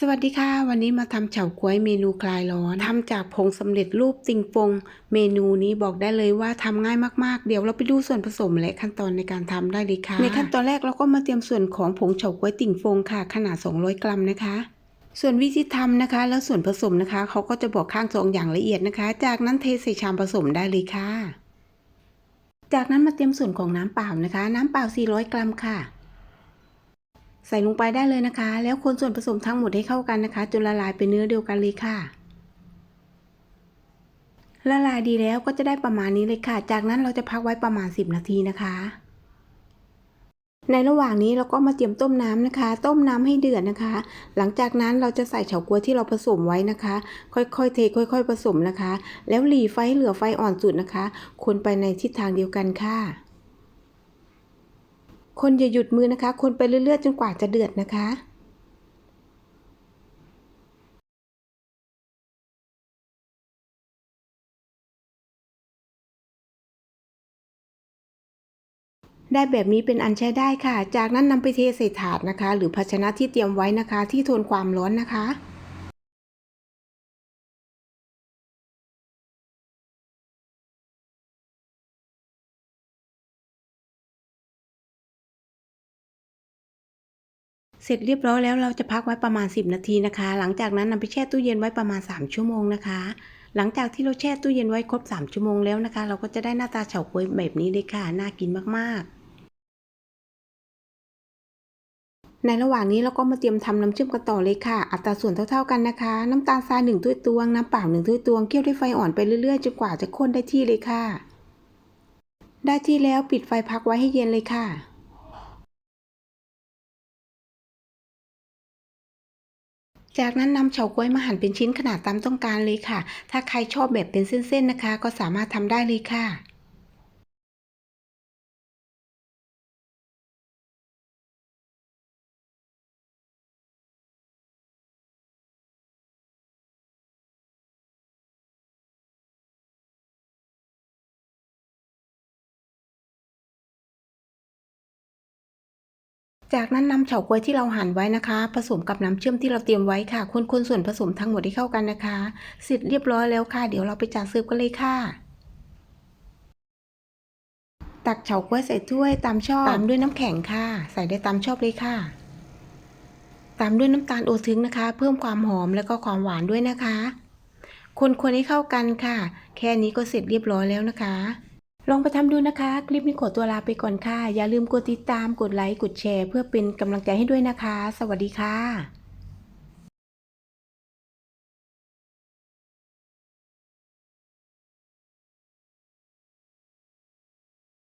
สวัสดีค่ะ วันนี้มาทำเฉาก๊วยเมนูคลายร้อนทำจากผงสำเร็จรูปติงฟงเมนูนี้บอกได้เลยว่าทำง่ายมากๆ เดี๋ยวเราไปดูส่วนผสมและขั้นตอนในการทำได้เลยค่ะ ในขั้นตอนแรกเราก็มาเตรียมส่วนของผงเฉาก๊วยติ่งฟงค่ะ ขนาด 200 กรัมนะคะ ส่วนวิธีทำนะคะ แล้วส่วนผสมนะคะเขาก็จะบอกข้างซองอย่างละเอียดนะคะ จากนั้นเทใส่ชามผสมได้เลยค่ะ จากนั้นมาเตรียมส่วนของน้ำเปล่านะคะ น้ำเปล่า 400 กรัมค่ะ ใส่ลงไปได้เลยนะคะ แล้วคนส่วนผสมทั้งหมดให้เข้ากันนะคะ จนละลายเป็นเนื้อเดียวกันเลยค่ะ ละลายดีแล้วก็จะได้ประมาณนี้เลยค่ะ จากนั้นเราจะพักไว้ประมาณ 10 นาทีนะคะ ในระหว่างนี้เราก็มาเตรียมต้มน้ำนะคะ ต้มน้ำให้เดือดนะคะ หลังจากนั้นเราจะใส่เฉาก๊วยที่เราผสมไว้นะคะ ค่อยๆเทค่อย ๆ ผสมนะคะ แล้วหลีไฟเหลือไฟอ่อนสุดนะคะคนไปในทิศทางเดียวกันค่ะ คนอย่าหยุดมือนะคะ คนไปเรื่อยๆ จนกว่าจะเดือดนะคะ ได้แบบนี้เป็นอันใช้ได้ค่ะ จากนั้นนำไปเทใส่ถาดนะคะ หรือภาชนะที่เตรียมไว้นะคะ ที่ทนความร้อนนะคะ เสร็จเรียบร้อยแล้วเราจะพักไว้ประมาณ 10 นาทีนะคะ หลังจากนั้นนำไปแช่ตู้เย็นไว้ประมาณ 3 ชั่วโมงนะคะ หลังจากที่เราแช่ตู้เย็นไว้ครบ 3 ชั่วโมงแล้วนะคะ เราก็จะได้หน้าตาเฉาก๊วยแบบนี้เลยค่ะ น่ากินมากๆในระหว่างนี้เราก็มาเตรียมทำน้ำเชื่อมกันต่อเลยค่ะ อัตราส่วนเท่าๆกันนะคะ น้ำตาลทราย1ถ้วยตวง น้ำเปล่า1ถ้วยตวง เคี่ยวด้วยไฟอ่อนไปเรื่อยๆจนกว่าจะข้นได้ที่เลยค่ะ ได้ที่แล้วปิดไฟพักไว้ให้เย็นเลยค่ะ จากนั้นนำเฉาก๊วยมาหั่นเป็นชิ้นขนาดตามต้องการเลยค่ะ ถ้าใครชอบแบบเป็นเส้นๆนะคะ ก็สามารถทำได้เลยค่ะ จากนั้นนำเฉาก๊วยที่เราหั่นไว้นะคะ ผสมกับน้ำเชื่อมที่เราเตรียมไว้ค่ะ คนๆส่วนผสมทั้งหมดให้เข้ากันนะคะ เสร็จเรียบร้อยแล้วค่ะ เดี๋ยวเราไปจัดเสิร์ฟกันเลยค่ะ ตักเฉาก๊วยใส่ถ้วยตามชอบตามด้วยน้ำแข็งค่ะ ใส่ได้ตามชอบเลยค่ะ ตามด้วยน้ำตาลโอทึงนะคะ เพิ่มความหอมแล้วก็ความหวานด้วยนะคะ คนๆให้เข้ากันค่ะ แค่นี้ก็เสร็จเรียบร้อยแล้วนะคะ ลองไปทำดูนะคะ คลิปนี้ขอตัวลาไปก่อนค่ะ อย่าลืมกดติดตาม กดไลค์ กดแชร์ เพื่อเป็นกำลังใจให้ด้วยนะคะ สวัสดีค่ะ